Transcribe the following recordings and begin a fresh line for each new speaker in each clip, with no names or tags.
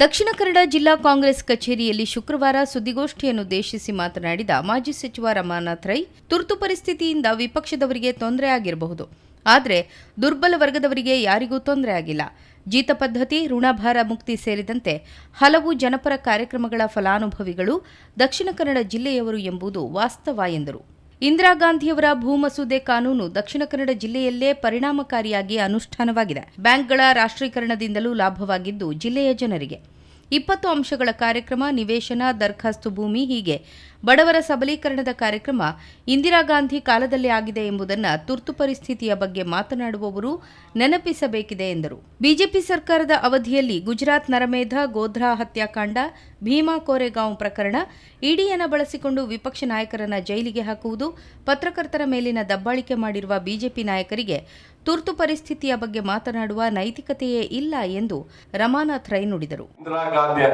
ದಕ್ಷಿಣ ಕನ್ನಡ ಜಿಲ್ಲಾ ಕಾಂಗ್ರೆಸ್ ಕಚೇರಿಯಲ್ಲಿ ಶುಕ್ರವಾರ ಸುದ್ದಿಗೋಷ್ಠಿಯನ್ನುದ್ದೇಶಿಸಿ ಮಾತನಾಡಿದ ಮಾಜಿ ಸಚಿವ ರಮಾನಾಥ್ ರೈ, ತುರ್ತು ಪರಿಸ್ಥಿತಿಯಿಂದ ವಿಪಕ್ಷದವರಿಗೆ ತೊಂದರೆ ಆಗಿರಬಹುದು. ಆದರೆ ದುರ್ಬಲ ವರ್ಗದವರಿಗೆ ಯಾರಿಗೂ ತೊಂದರೆ ಆಗಿಲ್ಲ. ಜೀತ ಪದ್ಧತಿ, ಋಣಭಾರ ಮುಕ್ತಿ ಸೇರಿದಂತೆ ಹಲವು ಜನಪರ ಕಾರ್ಯಕ್ರಮಗಳ ಫಲಾನುಭವಿಗಳು ದಕ್ಷಿಣ ಕನ್ನಡ ಜಿಲ್ಲೆಯವರು ಎಂಬುದು ವಾಸ್ತವ ಎಂದರು. ಇಂದಿರಾ ಗಾಂಧಿಯವರ ಭೂ ಮಸೂದೆ ಕಾನೂನು ದಕ್ಷಿಣ ಕನ್ನಡ ಜಿಲ್ಲೆಯಲ್ಲೇ ಪರಿಣಾಮಕಾರಿಯಾಗಿ ಅನುಷ್ಠಾನವಾಗಿದೆ. ಬ್ಯಾಂಕ್ಗಳ ರಾಷ್ಟ್ರೀಕರಣದಿಂದಲೂ ಲಾಭವಾಗಿದ್ದು ಜಿಲ್ಲೆಯ ಜನರಿಗೆ. ಇಪ್ಪತ್ತು ಅಂಶಗಳ ಕಾರ್ಯಕ್ರಮ, ನಿವೇಶನ, ದರ್ಖಾಸ್ತು ಭೂಮಿ ಹೀಗೆ. ಬಡವರ ಸಬಲೀಕರಣದ ಕಾರ್ಯಕ್ರಮ ಇಂದಿರಾ ಗಾಂಧಿ ಕಾಲದಲ್ಲಿ ಆಗಿದೆ ಎಂಬುದನ್ನು ತುರ್ತು ಪರಿಸ್ಥಿತಿಯ ಬಗ್ಗೆ ಮಾತನಾಡುವವರು ನೆನಪಿಸಬೇಕಿದೆ ಎಂದರು. ಬಿಜೆಪಿ ಸರ್ಕಾರದ ಅವಧಿಯಲ್ಲಿ ಗುಜರಾತ್ ನರಮೇಧ, ಗೋಧ್ರಾ ಹತ್ಯಾಕಾಂಡ, ಭೀಮಾ ಕೋರೆಗಾಂವ್ ಪ್ರಕರಣ ಇಡಿಯನ್ನು ಬಳಸಿಕೊಂಡು ವಿಪಕ್ಷ ನಾಯಕರನ್ನ ಜೈಲಿಗೆ ಹಾಕುವುದು, ಪತ್ರಕರ್ತರ ಮೇಲಿನ ದಬ್ಬಾಳಿಕೆ ಮಾಡಿರುವ ಬಿಜೆಪಿ ನಾಯಕರಿಗೆ ತುರ್ತು ಪರಿಸ್ಥಿತಿಯ ಬಗ್ಗೆ ಮಾತನಾಡುವ ನೈತಿಕತೆಯೇ ಇಲ್ಲ ಎಂದು ರಮಾನಾಥ್ ರೈ ನುಡಿದರು.
ಇಂದಿರಾ ಗಾಂಧಿಯ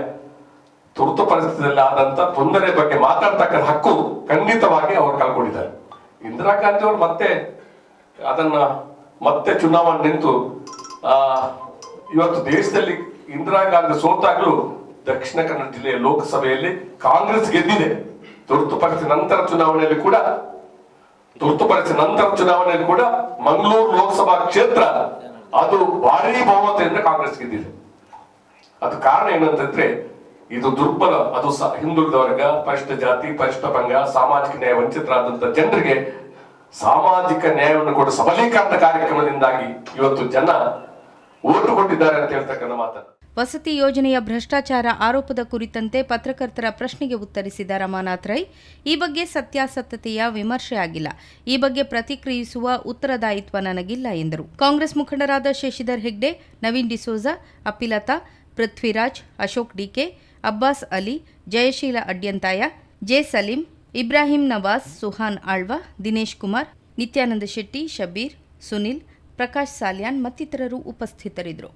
ತುರ್ತು ಪರಿಸ್ಥಿತಿಯಲ್ಲಿ ಆದಂತ ತೊಂದರೆ ಬಗ್ಗೆ ಮಾತಾಡ್ತಕ್ಕಂಥ ಹಕ್ಕು ಖಂಡಿತವಾಗಿ ಅವರು ಕಳ್ಕೊಂಡಿದ್ದಾರೆ. ಇಂದಿರಾ ಗಾಂಧಿ ಅವರು ಮತ್ತೆ ಅದನ್ನ ಮತ್ತೆ ಚುನಾವಣೆ ನಿಂತು, ಆ, ಇವತ್ತು ದೇಶದಲ್ಲಿ ಇಂದಿರಾ ಗಾಂಧಿ ಸೋತಾಗಲೂ ದಕ್ಷಿಣ ಕನ್ನಡ ಜಿಲ್ಲೆಯ ಲೋಕಸಭೆಯಲ್ಲಿ ಕಾಂಗ್ರೆಸ್ ಗೆದ್ದಿದೆ. ತುರ್ತು ಪರಿಸ್ಥಿತಿ ನಂತರ ಚುನಾವಣೆಯಲ್ಲಿ ಕೂಡ ತುರ್ತು ಪರಿಸ್ಥಿತಿ. ನಂತರ ಚುನಾವಣೆಯಲ್ಲಿ ಕೂಡ ಮಂಗಳೂರು ಲೋಕಸಭಾ ಕ್ಷೇತ್ರ ಅದು ಭಾರಿ ಬಹುಮತದಿಂದ ಕಾಂಗ್ರೆಸ್ ಗೆದ್ದಿದೆ. ಅದು ಕಾರಣ ಏನಂತಂದ್ರೆ, ಇದು ದುರ್ಬಲ, ಅದು ಹಿಂದುಳಿದ ವರ್ಗ ಪರಿಷ್ಠ ಜಾತಿ, ಪರಿಷ್ಠ ಪಂಗ, ಸಾಮಾಜಿಕ ನ್ಯಾಯ, ವಂಚಿತರಾದಂತ ಜನರಿಗೆ ಸಾಮಾಜಿಕ ನ್ಯಾಯವನ್ನು ಕೊಡ ಸಬಲೀಕರಣ ಕಾರ್ಯಕ್ರಮದಿಂದಾಗಿ ಇವತ್ತು ಜನ ಓಟು ಕೊಟ್ಟಿದ್ದಾರೆ ಅಂತ ಹೇಳ್ತಕ್ಕಂಥ ಮಾತನ್ನು.
ವಸತಿ ಯೋಜನೆಯ ಭ್ರಷ್ಟಾಚಾರ ಆರೋಪದ ಕುರಿತಂತೆ ಪತ್ರಕರ್ತರ ಪ್ರಶ್ನೆಗೆ ಉತ್ತರಿಸಿದ ರಮಾನಾಥ್ ರೈ, ಈ ಬಗ್ಗೆ ಸತ್ಯಾಸತ್ಯತೆಯ ವಿಮರ್ಶೆ ಆಗಿಲ್ಲ. ಈ ಬಗ್ಗೆ ಪ್ರತಿಕ್ರಿಯಿಸುವ ಉತ್ತರದಾಯಿತ್ವ ನನಗಿಲ್ಲ ಎಂದರು. ಕಾಂಗ್ರೆಸ್ ಮುಖಂಡರಾದ ಶಶಿಧರ್ ಹೆಗ್ಡೆ, ನವೀನ್ ಡಿಸೋಜಾ ಅಪಿಲತಾ ಪೃಥ್ವಿರಾಜ್, ಅಶೋಕ್ ಡಿಕೆ, ಅಬ್ಬಾಸ್ ಅಲಿ, ಜಯಶೀಲ ಅಡ್ಯಂತಾಯ, ಜೆ ಸಲೀಂ, ಇಬ್ರಾಹಿಂ ನವಾಜ್, ಸುಹಾನ್ ಆಳ್ವಾ, ದಿನೇಶ್ ಕುಮಾರ್, ನಿತ್ಯಾನಂದ ಶೆಟ್ಟಿ, ಶಬೀರ್, ಸುನಿಲ್, ಪ್ರಕಾಶ್ ಸಾಲ್ಯಾನ್ ಮತ್ತಿತರರು ಉಪಸ್ಥಿತರಿದ್ದರು.